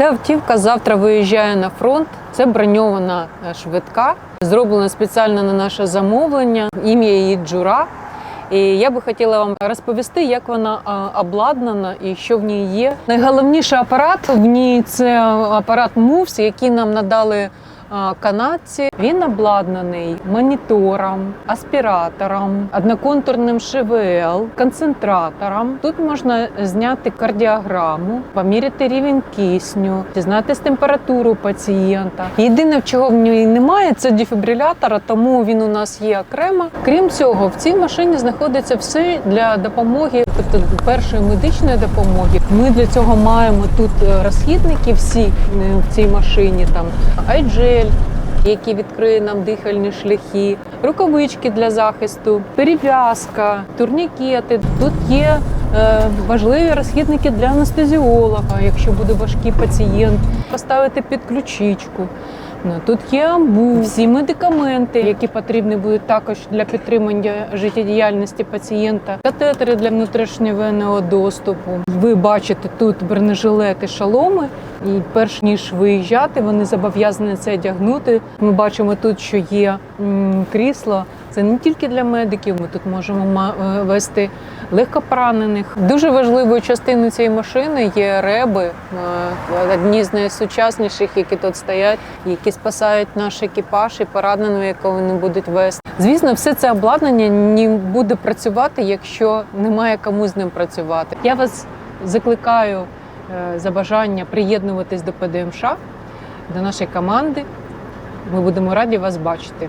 Ця автівка завтра виїжджає на фронт. Це броньована е, швидка, зроблена спеціально на наше замовлення. Ім'я її Джура. І я би хотіла вам розповісти, як вона обладнана і що в ній є. Найголовніший апарат в ній це апарат Мувс, який нам надали канадці. Він обладнаний монітором, аспіратором, одноконтурним ШВЛ, концентратором. Тут можна зняти кардіограму, поміряти рівень кисню, дізнатись температуру пацієнта. Єдине, чого в ній немає, це дефібрилятора, тому він у нас є окремо. Крім цього, в цій машині знаходиться все для допомоги, тобто першої медичної допомоги. Ми для цього маємо тут е, розхідники всі е, в цій машині, там айджель, який відкриє нам дихальні шляхи, рукавички для захисту, перев'язка, турнікети. Тут є е, важливі розхідники для анестезіолога, якщо буде важкий пацієнт, поставити під ключичку. Ну, Тут є амбу, всі медикаменти, які потрібні будуть також для підтримання життєдіяльності пацієнта, катетери для внутрішньовенного доступу. Ви бачите тут бронежилети, шоломи, і перш ніж виїжджати, вони зобов'язані це одягнути. Ми бачимо тут, що є крісло. Це не тільки для медиків. Ми тут можемо е, вести легкопоранених. Дуже важливою частиною цієї машини є реби, е, одні з найсучасніших, які тут стоять, які спасають наш екіпаж і пораненого, якого вони будуть вести. Звісно, все це обладнання не буде працювати, якщо немає кому з ним працювати. Я вас закликаю е, за бажання приєднуватись до ПДМШ, до нашої команди. Ми будемо раді вас бачити.